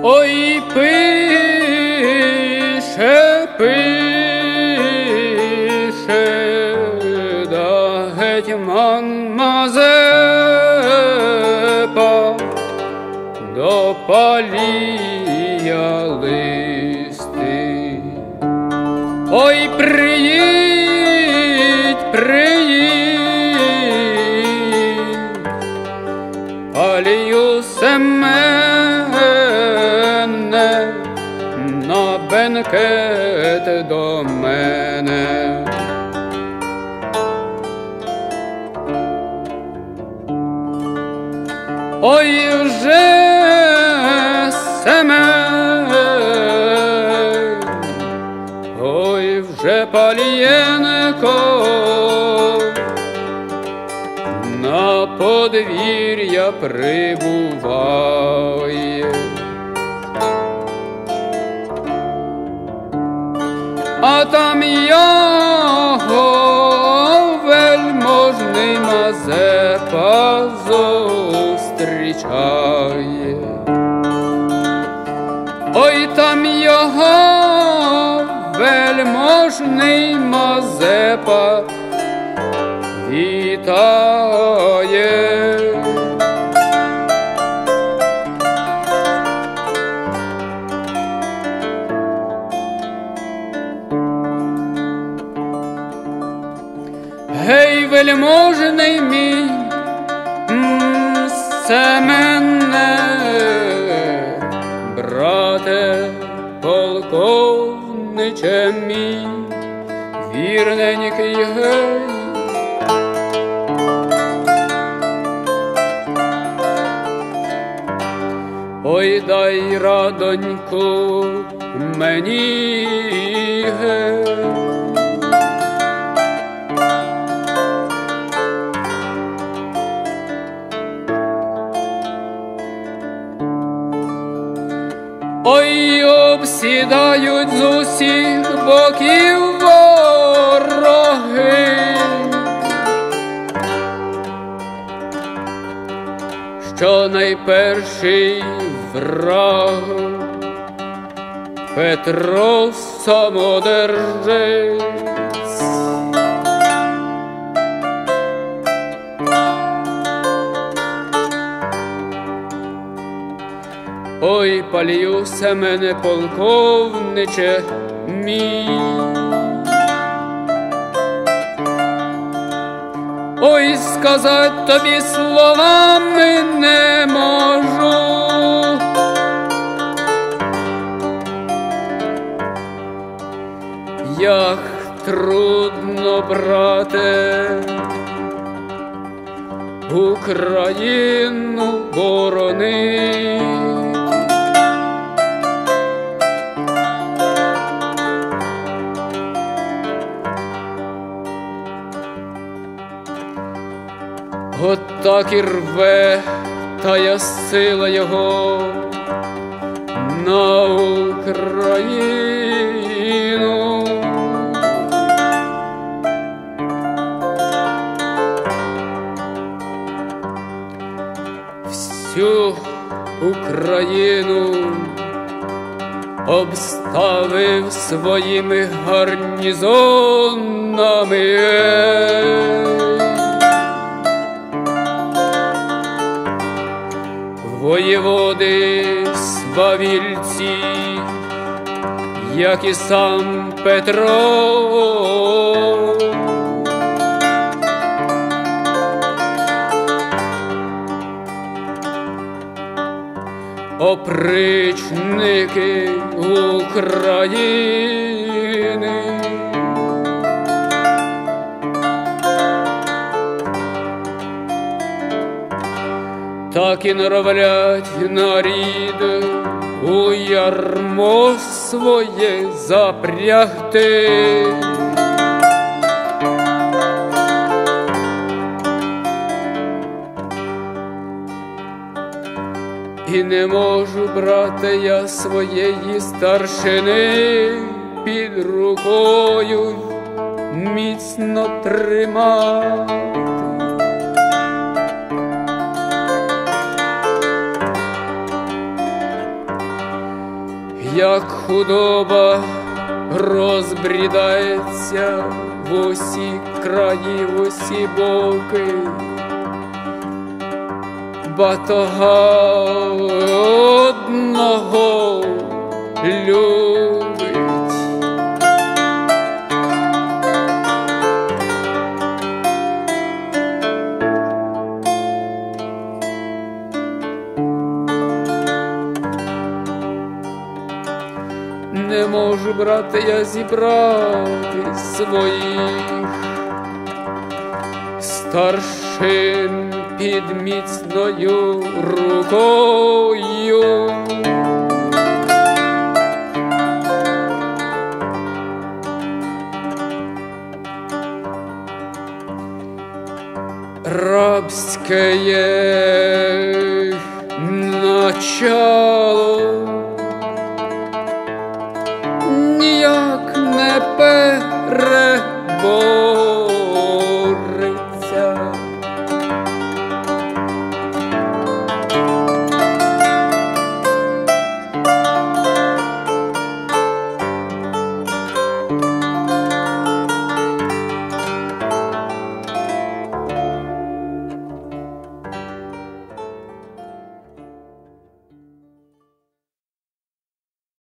Oi, pise, pise, da hecman. До палія листи. Ой, приїдь, приїдь, палію семене, на бенкет до мене. Ой, вже семен, ой, вже палієнко, на подвір'я прибуває. А там його вельможний Мазепа зустрічає. Там його вельможний Мазепа вітає. Гей, вельможний мій Семене, брате, полковниче мій, вірненький гей. Ой, дай радоньку мені гей. Ой, обсідають з усіх боків вороги, що найперший враг Петро самодержець. Ой, палію семене полковниче мій. Ой, сказать тобі словами не можу. Як трудно, брате, Україну боронить. От так і рве тая сила його на Україну. Всю Україну обставив своїми гарнізонами. Воєводи свавільці, як і сам Петро. Опричники України. так і норовлять нарід у ярмо своє запрягти. І не можу брати я своєї старшини під рукою міцно тримати. Як худоба розбрідається в усі краї, в усі боки, батога Не можу, брате, я зібрати своїх старшин під міцною рукою. Рабське начало Shepherd.